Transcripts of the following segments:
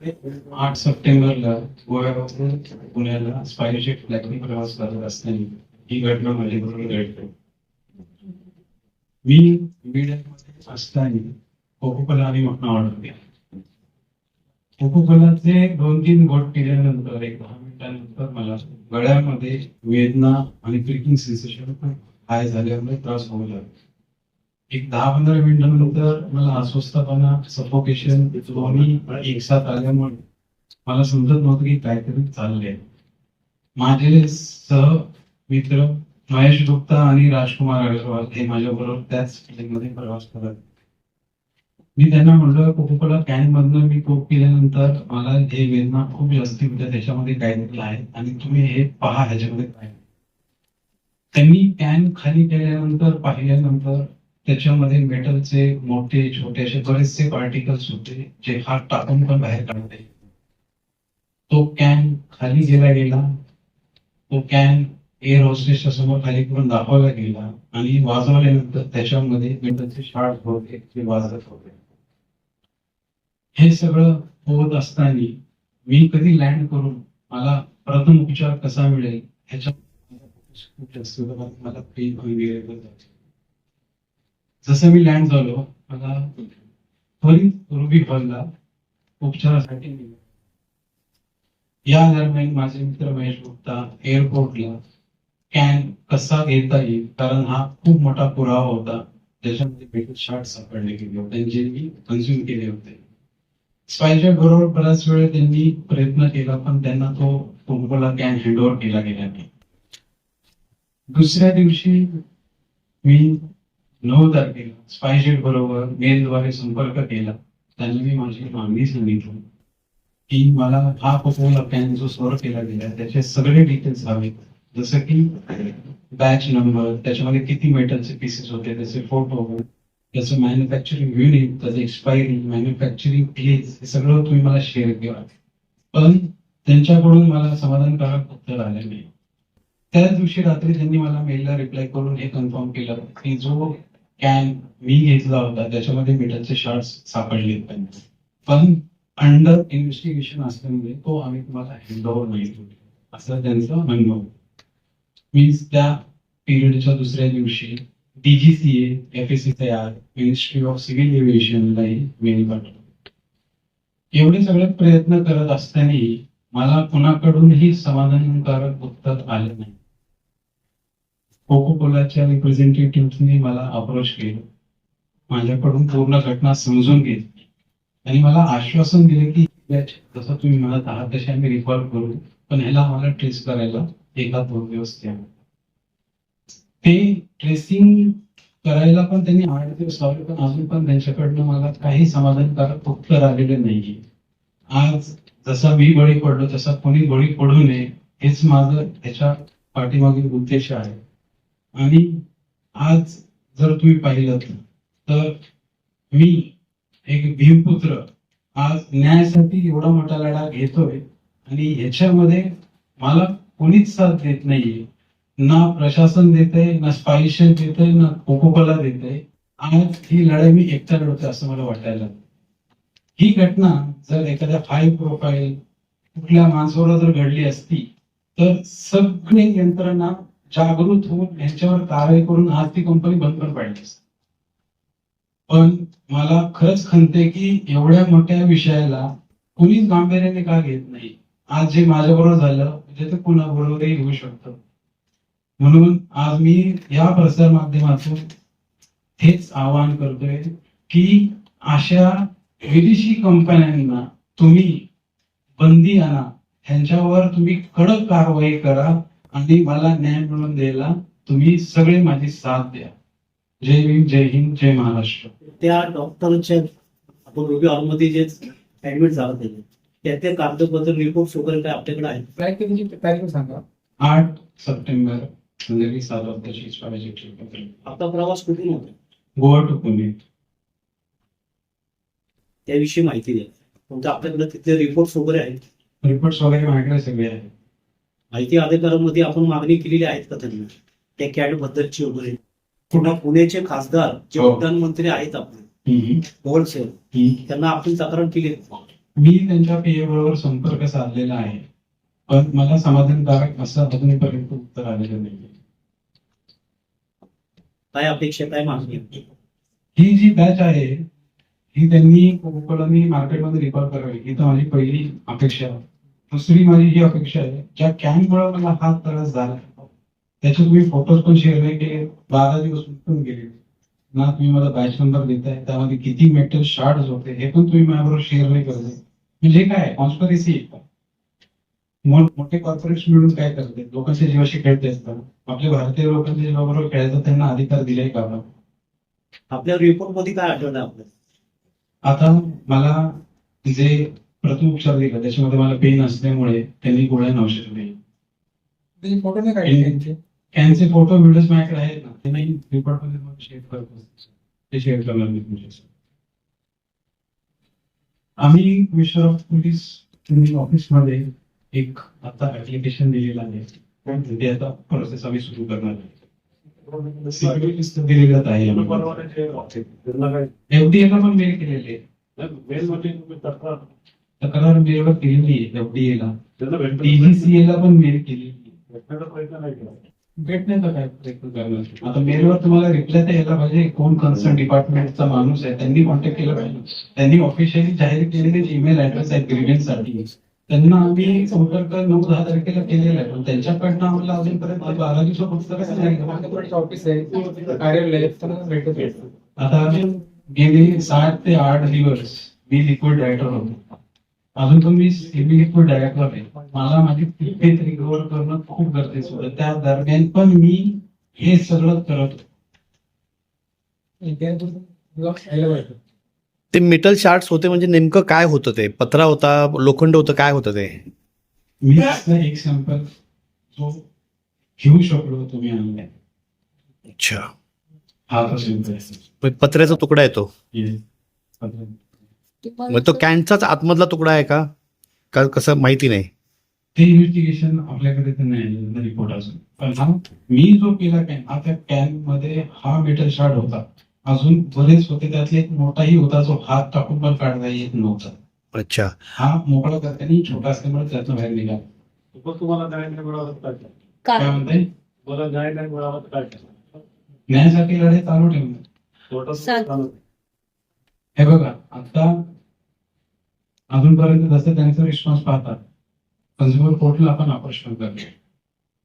आठ सप्टेंबरला गोव्यापासून पुण्याला स्पायरजेट फ्लाईटने प्रवास करत असताना ही घटना माझ्याबरोबर घडली. मी मीडियामध्ये असताना कोकोकला आणि म्हणणं ऑर्डर केलं. कोकोकलाचे दोन तीन बोट केल्यानंतर एक दहा मिनिटांनंतर मला गळ्यामध्ये वेदना आणि क्रिकिंग सेन्सेशन हाय झाल्यामुळे त्रास होऊ लागला. एक दहा पंधरा मिनिटांनंतर मला अस्वस्थपणा सफोकेशन दोन्ही एकसाथ आल्यामुळे मला समजत नव्हतं की काहीतरी चाललंय. माझे सह मित्र महेश गुप्ता आणि राजकुमार अग्रवाल हे माझ्या बरोबर त्याच मध्ये प्रवास करत. मी त्यांना म्हटलं कोकोकोला कॅन मधनं मी कोक केल्यानंतर मला हे वेदना खूप जास्ती होत्या त्याच्यामध्ये काहीतरी आहे आणि तुम्ही हे पहा ह्याच्यामध्ये काय त्यांनी कॅन खाली केल्यानंतर पाहिल्यानंतर त्याच्यामध्ये मेटलचे मोठे छोटे असे बरेचसे पार्टिकल्स होते जे हात टाकून पण बाहेर काढता तो कॅन खाली गेला गेला तो कॅन एअर हॉस्टेसच्या समोर खाली करून दाखवला गेला आणि वाजवल्यानंतर त्याच्यामध्ये मेटलचे शार्ट होते जे वाजत होते. हे सगळं होत असताना मी कधी लँड करून मला प्रथम उपचार कसा मिळेल ह्याच्या खूप जास्त मला- मला पेन वगैरे जसं मी लँड झालो मला त्वरित रुबी हॉलला उपचारासाठी नेलं. या दरम्यान माझे मित्र महेश गुप्ता एअरपोर्टला कॅन कसा घेता येईल? कारण हा खूप मोठा पुरावा होता. ज्याच्यामध्ये मेटल शार्ट सापडले गेले होते. जे मी कन्झ्युम केले होते. स्पायच्या बरोबर बऱ्याच वेळ त्यांनी प्रयत्न केला पण त्यांना तो कुंभला कॅन हँडओव्हर केला गेला नाही दुसऱ्या दिवशी मी नऊ तारखेला स्पायजेट बरोबर मेलद्वारे संपर्क केला. त्यांनी मी माझी मागणी सांगितली. की मला हा कोकोला कॅन जो स्टोअर केला गेला त्याचे सगळे डिटेल्स हवेत. जसं की बॅच नंबर त्याच्यामध्ये किती मेटलचे पीसेस होते त्याचे फोटो त्याचं मॅन्युफॅक्चरिंग युनिट त्याचं एक्सपायरी मॅन्युफॅक्चरिंग प्लेस हे सगळं तुम्ही मला शेअर केला पण त्यांच्याकडून मला समाधानकारक उत्तर आले नाही. त्याच दिवशी रात्री त्यांनी मला मेलला रिप्लाय करून हे कन्फर्म केलं की जो कॅन मी घेतला होता त्याच्यामध्ये मेटलचे शार्ट्स सापडले पण. पण अंडर इन्व्हेस्टिगेशन असल्यामुळे तो आम्ही तुम्हाला हँडओव्हर नाही करू असं त्यांचं म्हणणं होतं. मी त्या पिरियडच्या दुसऱ्या दिवशी डीजीसीए एफ एस सी तयार मिनिस्ट्री ऑफ सिव्हिल एव्हिएशनलाही मेल पाठवतो एवढे सगळे प्रयत्न करत असतानाही मला कुणाकडूनही समाधानकारक उत्तर आले नाही. कोको कोलाच्या रिप्रेझेंटेटिव्हनी मला अप्रोच केलं. माझ्याकडून पूर्ण घटना समजून घेतली. आणि मला आश्वासन दिले की जसं तुम्ही म्हणत आहात तसे आम्ही रिकॉर्ड करू. पण ह्याला आम्हाला ट्रेस करायला एका दोन दिवस द्या. ते ट्रेसिंग करायला पण त्यांनी आठ दिवस लावले पण अजून पण त्यांच्याकडनं मला काही समाधानकारक उत्तर आलेले नाहीये. आज जसा मी बळी पडलो तसा कोणी बळी पडू नये हेच माझं त्याच्या पाठीमागील उद्देश आहे. आणि आज जर तुम्ही पाहिलं तर मी एक भीमपुत्र आज न्यायासाठी एवढा मोठा लढा घेतोय आणि ह्याच्यामध्ये मला कोणीच साथ देत नाहीये. ना प्रशासन देते ना स्पायशन देते ना कोकोकोला देते आज ही लढाई मी एकटा लढतोय असं मला वाटायला ही घटना जर एखाद्या हाय प्रोफाईल कुठल्या माणसावर जर घडली असती तर सगळे यंत्रणा जागृत होऊन यांच्यावर कारवाई करून आज ती कंपनी बंद पण पाडली पण मला खरंच खंते की एवढ्या मोठ्या विषयाला कुणीच गांभीर्याने का घेत नाही. आज जे माझ्याबरोबर झालं म्हणजे ते कुणाबरोबरही होऊ शकतं. म्हणून आज मी या प्रसार माध्यमातून हेच आवाहन करतोय की अशा विदेशी कंपन्यांना तुम्ही बंदी आणा. ह्यांच्यावर तुम्ही कडक कारवाई करा. आणि मला न्याय मिळवून द्यायला तुम्ही सगळे माझी साथ द्या. जय भीम जय हिंद जय महाराष्ट्र. त्या डॉक्टरच्या आपण रुबी हॉलमध्ये जे ऍडमिट झालं त्याचे त्या त्या कागदपत्र रिपोर्ट वगैरे काय आपल्याकडे आहे? फ्लाईट कधीची तारीख सांगा. आठ सप्टेंबर संध्याकाळी सात ट्रिप होती. आपला प्रवास कुठून होता? गोवा टू पुणे. त्याविषयी माहिती द्या. म्हणजे आपल्याकडे तिथले रिपोर्ट वगैरे आहेत. रिपोर्ट्स वगैरे माझ्याकडे सगळे आहेत. माहिती अधिकारामध्ये आपण मागणी केलेली आहेत का त्यांना त्या कॅड बद्दलची वगैरे पुन्हा पुण्याचे खासदार जे हो. उड्डाण मंत्री आहेत आपले. पवार साहेब. त्यांना आपण तक्रार केली. मी त्यांच्या पीए बरोबर संपर्क साधलेला आहे पण मला समाधानकारक असं अजूनपर्यंत उत्तर आलेलं नाही काय अपेक्षा काय मागणी? ही जी बॅच आहे ही त्यांनी कोकोकोलानी मार्केटमध्ये रिकॉर्ड करावी ही तर माझी पहिली अपेक्षा दुसरी माझी ही अपेक्षा आहे ज्या कॅम्पमुळे मला हा त्रास झाला. त्याचे तुम्ही फोटोज पण शेअर नाही केले बारा दिवस उठून गेले. ना तुम्ही मला बॅच नंबर देताय त्यामध्ये किती मेटल शार्ड होते हे पण तुम्ही माझ्याबरोबर शेअर नाही करते म्हणजे काय कॉन्स्परेसी मोठ- कॉर्पोरेट्स मिळून काय करते? लोकांच्या जीवाशी खेळते असतात. आपल्या भारतीय लोकांच्या जीवाबरोबर खेळायचा त्यांना अधिकार दिलाय का? आपल्या रिपोर्टमध्ये काय आठवलं आपल्याला? आता मला जे प्रथम उपचार दिला त्याच्यामध्ये मला पेन असल्यामुळे त्यांनी गोळ्या औषध दिली. त्याचे फोटो नाही काढले त्यांचे? त्यांचे फोटो व्हिडिओज माझ्याकडे आहेत ना. ते नाही रिपोर्टमध्ये शेअर करतो ते शेअर करणार मी तुमच्याशी. आम्ही मिस्टर ऑफ पोलीस ऑफिसमध्ये एक आता ऍप्लिकेशन दिलेलं आहे. ते आता प्रोसेस आम्ही सुरू करणार आहे. सिक्युरिटी दिलेलं आहे पण मेल केलेले. तक्रार मेलवर केलेली आहे एफडीए ला. टीव्हीसीए ला पण मेल केलेली आहे. भेट नाही का काय प्रयत्न करणार आता मेलवर तुम्हाला रिप्लाय तर यायला पाहिजे. कोण कन्सर्न डिपार्टमेंटचा माणूस आहे त्यांनी कॉन्टॅक्ट केलं पाहिजे. त्यांनी ऑफिशियली जाहीर केलेले जे ईमेल ऍड्रेस आहेत ग्रीवेंससाठी त्यांना आम्ही संपर्क नऊ दहा तारखेला केलेला आहे. पण त्यांच्याकडनं आम्हाला अजूनपर्यंत बारा नाही ऑफिस आहे. कार्यालय भेटत. आता आम्ही गेले सात ते आठ दिवस मी लिक्विड डायरेक्टर होतो. अजून पण मी सेमी लिक्विड डायरेक्टर आहे मला माझी तब्येत रिकवर करणं खूप गरजेचं होतं. त्या दरम्यान पण मी हे सगळं करत होतो. ते मेटल शार्ट्स होते म्हणजे नेमकं काय होतं ते? पत्रा होता लोखंड होतं काय होतं ते? मी एक सॅम्पल जो घेऊ शकलो तुम्ही आणलाय. अच्छा. हा पत्र्याचा तुकडा येतो. मग तो कॅनचाच आतमधला तुकडा आहे का? का कसं माहिती नाही? ते इन्व्हेस्टिगेशन आपल्याकडे तर नाही रिपोर्ट अजून. पण हा मी जो केला कॅन हा त्या कॅनमध्ये हा मेटल शार्ड होता. अजून बरेच होते त्यातले एक मोठाही होता जो हात टाकून पण काढता येत नव्हता. अच्छा. हा मोकळा करताना छोटा असल्यामुळे त्यातनं बाहेर निघाला. तुम्हाला मिळाला तर काय? म्हणताय? न्याय नाही मिळाला तर काय? न्यायासाठी लढाई चालू. चालू. हे बघा आता अजूनपर्यंत जसं त्यांचा रिस्पॉन्स पाहतात कन्झ्युमर कोर्टला आपण प्रश्न करतो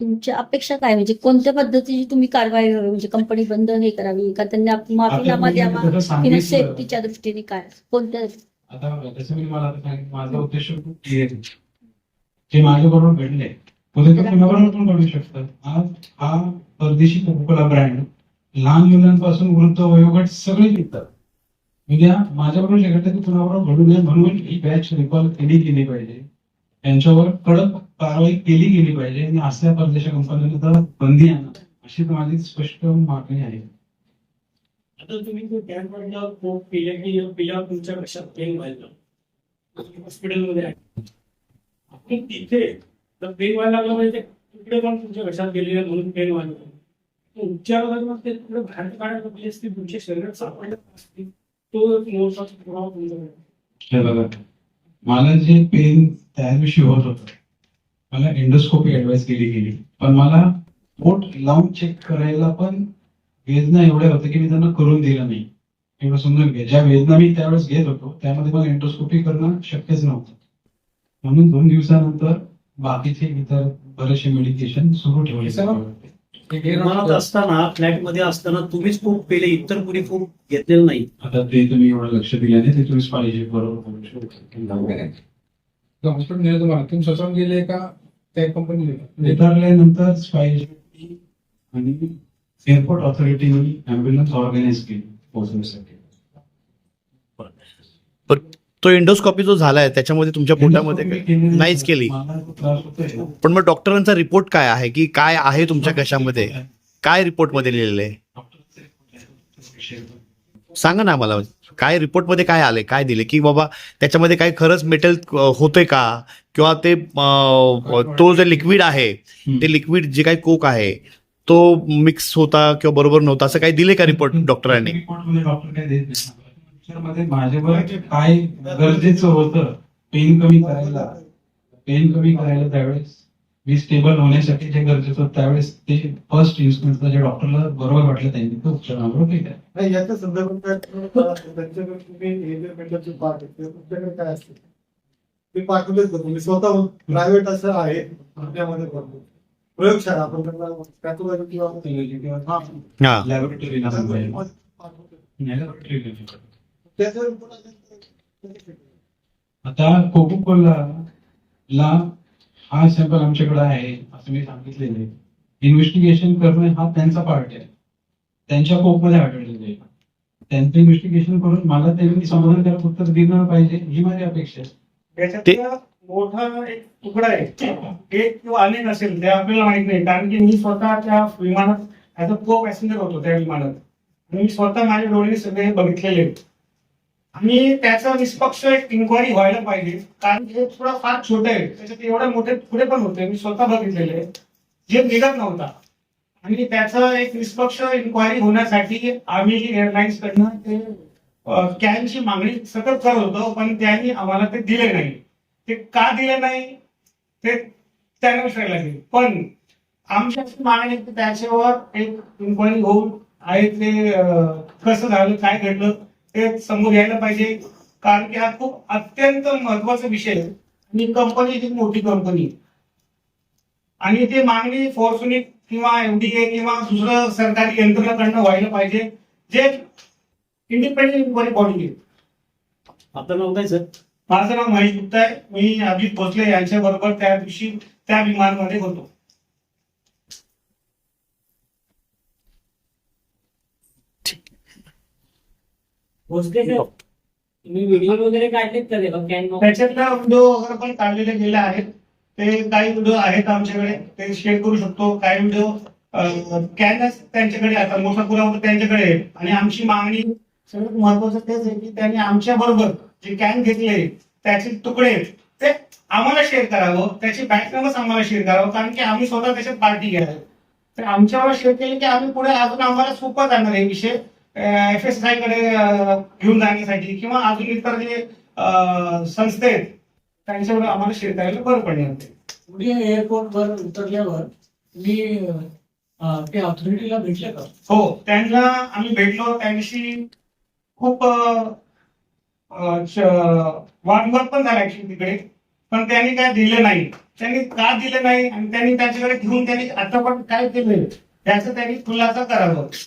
तुमच्या अपेक्षा काय? म्हणजे कोणत्या पद्धतीची तुम्ही कारवाई करावी? म्हणजे कंपनी बंद हे करावी? का त्यांनी आप- माफीनामा द्यावा सेफ्टीच्या दृष्टीने काय? कोणत्या आता जसं मी मला माझा उद्देश खूप क्लिअर आहे. जे माझ्या बरोबर घडले उद्या ते कुणाबरोबर पण घडू शकतं? आज हा परदेशी कोकोला ब्रँड लहान मुलांपासून वृद्ध वयोगट सगळे निघतात म्हणजे उद्या माझ्याबरोबर जे घडलं कुणाबरोबर घडू नये म्हणून ही बॅच रिकॉल केली गेली पाहिजे. त्यांच्यावर कडक कारवाई केली गेली पाहिजे आणि असल्या परदेशा कंपन्यांना तर बंदी आणा. अशी माझी स्पष्ट मागणी आहे. आता तुम्ही जो कॅम्प मधला कोट की तुमच्या कशात पेन व्हायचं हॉस्पिटलमध्ये आहे. आपण तिथे तर पेन व्हायला लागलं म्हणजे तिकडे पण तुमच्या कशात गेलेलं म्हणून पेन व्हायला उपचार वगैरे मग ते तिकडे बाहेर काढायला पाहिजे असते तुमच्या शरीरात सापडलं असतील? तो एक मोठा पुरावा तुमच्याकडे हे बघा. मला जे पेन त्या दिवशी होत होतं मला एंडोस्कोपी ऍडवाइस केली गेली. पण मला पोट लावून चेक करायला पण वेदना एवढ्या होत्या की मी त्यांना करून दिलं नाही. एवढं समजून घ्या ज्या वेदना मी त्यावेळेस घेत होतो त्यामध्ये मला एंडोस्कोपी करणं शक्यच नव्हतं. म्हणून दोन दिवसानंतर बाकीचे इतर बरेचसे मेडिकेशन सुरू ठेवले. विमानात असताना फ्लॅटमध्ये असताना तुम्हीच खूप पेले इतर कुणी खूप घेतलेलं नाही. आता ते तुम्ही एवढं लक्ष दिल्याने ते तुम्ही पाहिजे बरोबर. हॉस्पिटल नेलं तुम्हाला तुम्ही स्वतः गेले का त्या कंपनी उतरल्यानंतर स्पायजी आणि एअरपोर्ट ऑथॉरिटीने अँब्युलन्स ऑर्गनाईज केली पोहोचण्यासाठी. तो एंडोस्कॉपी जो झालाय त्याच्यामध्ये तुमच्या पोटामध्ये नाहीच केली. मला पण मग डॉक्टरांचा रिपोर्ट काय आहे? की काय आहे तुमच्या कशामध्ये? काय रिपोर्टमध्ये लिहिलेलं आहे. सांगा ना आम्हाला काय रिपोर्टमध्ये काय आले काय दिले की बाबा त्याच्यामध्ये काय खरंच मेटल होतंय का? किंवा ते अं, तो जे लिक्विड आहे ते लिक्विड जे काही कोक आहे तो मिक्स होता किंवा बरोबर नव्हता असं काही दिले का रिपोर्ट डॉक्टरांनी रिपोर्टमध्ये डॉक्टर काय देत नाही. मध्ये माझ्यावर काय गरजेचं होतं पेन कमी करायला पेन कमी करायला त्यावेळेस मी स्टेबल होण्यासाठी जे गरजेचं होतं त्यावेळेस ते फर्स्ट इन्स्टंटला जे डॉक्टरला बरोबर वाटलं त्यांनी तो उपचारावर केला. याच्या संदर्भात ते तुमच्याकडे काय असते ते पाठवलेच का तुम्ही स्वतः प्रायव्हेट असं आहे पुण्यामध्ये करतो प्रयोगशाळा आपण त्यांना pathology किंवा हा. हा लॅबोरेटरीला पाठवतो. आता कोको कोला ला हा सॅम्पल आमच्याकडे आहे असं मी सांगितलेलं आहे. इन्व्हेस्टिगेशन करणं हा त्यांचा पार्ट आहे. त्यांच्या कोकमध्ये आढळलेलं आहे. त्यांचं इन्व्हेस्टिगेशन करून मला त्यांनी समाधानकारक उत्तर दिलं पाहिजे ही माझी अपेक्षा आहे. त्याच्यात मोठा एक तुकडा आहे. एक किंवा अनेक असेल ते आपल्याला माहीत नाही कारण की मी स्वतः त्या विमानात ऍज अ को पॅसेंजर होतो त्या विमानात. आणि मी स्वतः माझ्या डोळ्याने सगळे बघितलेले आहेत. आणि त्याचा निष्पक्ष एक इन्क्वायरी व्हायला पाहिजे. कारण हे थोडा फार छोटं आहे. त्याच्यात एवढे मोठे पुढे पण होते. मी स्वतः बघितलेले जे निघत नव्हता. आणि त्याचा एक निष्पक्ष इन्क्वायरी होण्यासाठी आम्ही एअरलाईन्स कडनं ते कॅनची मागणी सतत करत होतो. पण त्यांनी आम्हाला ते दिले नाही. ते का दिले नाही? ते त्यांना विचारायला लागेल. पण आमची अशी मागणी त्याच्यावर एक इन्क्वायरी होऊन आहे ते कसं झालं काय घडलं ते समोर यायला पाहिजे. कारण की हा खूप अत्यंत महत्त्वाचा विषय आहे. आणि कंपनी ही मोठी कंपनी आणि ती मागणी फोर्सुनी किंवा एमडीए किंवा दुसरं सरकारी यंत्रणाकडनं व्हायला पाहिजे. जे इंडिपेंडेंट बॉडी आहे. आपलं नाव काय सर माझं नाव महेश गुप्ता आहे. मी अभित भोसले यांच्या बरोबर त्या दिवशी त्या विमानमध्ये होतो. भोसले सर तुम्ही व्हिडिओ वगैरे काढलेत का तेव्हा कॅन त्याच्यातल्या व्हिडिओ वगैरे पण काढलेले गेले आहेत. ते काही व्हिडिओ आहेत आमच्याकडे. ते शेअर करू शकतो. काही व्हिडिओ कॅनच त्यांच्याकडे आता मोठा पुरावा त्यांच्याकडे आहे आणि आमची मागणी सगळ्यात महत्वाचं तेच आहे की त्यांनी आमच्या बरोबर जे कॅन घेतले त्याचे तुकडे आहेत, ते आम्हाला शेअर करावं. त्याची बँक नंबर आम्हाला शेअर करावं. कारण की आम्ही स्वतः त्याच्यात पार्टी घ्यायला तर आमच्यावर शेअर केले की आम्ही पुढे अजून आम्हाला सोपं जाणार हे विषय. एफ एस आयकडे घेऊन जाण्यासाठी किंवा अजून इतर जे संस्था आहेत त्यांच्यावर आम्हाला करायला बरं पडणार ते. पुढे एअरपोर्ट वर उतरल्यावर मी ते ऑथॉरिटीला भेटले का? हो त्यांना आम्ही भेटलो. त्यांच्याशी खूप वादविवाद पण झाला ऍक्च्युली तिकडे. पण त्यांनी काय दिलं नाही. त्यांनी का दिलं नाही? आणि त्यांनी त्यांच्याकडे घेऊन त्यांनी आता पण काय केलं याचं त्यांनी खुलासा करावं.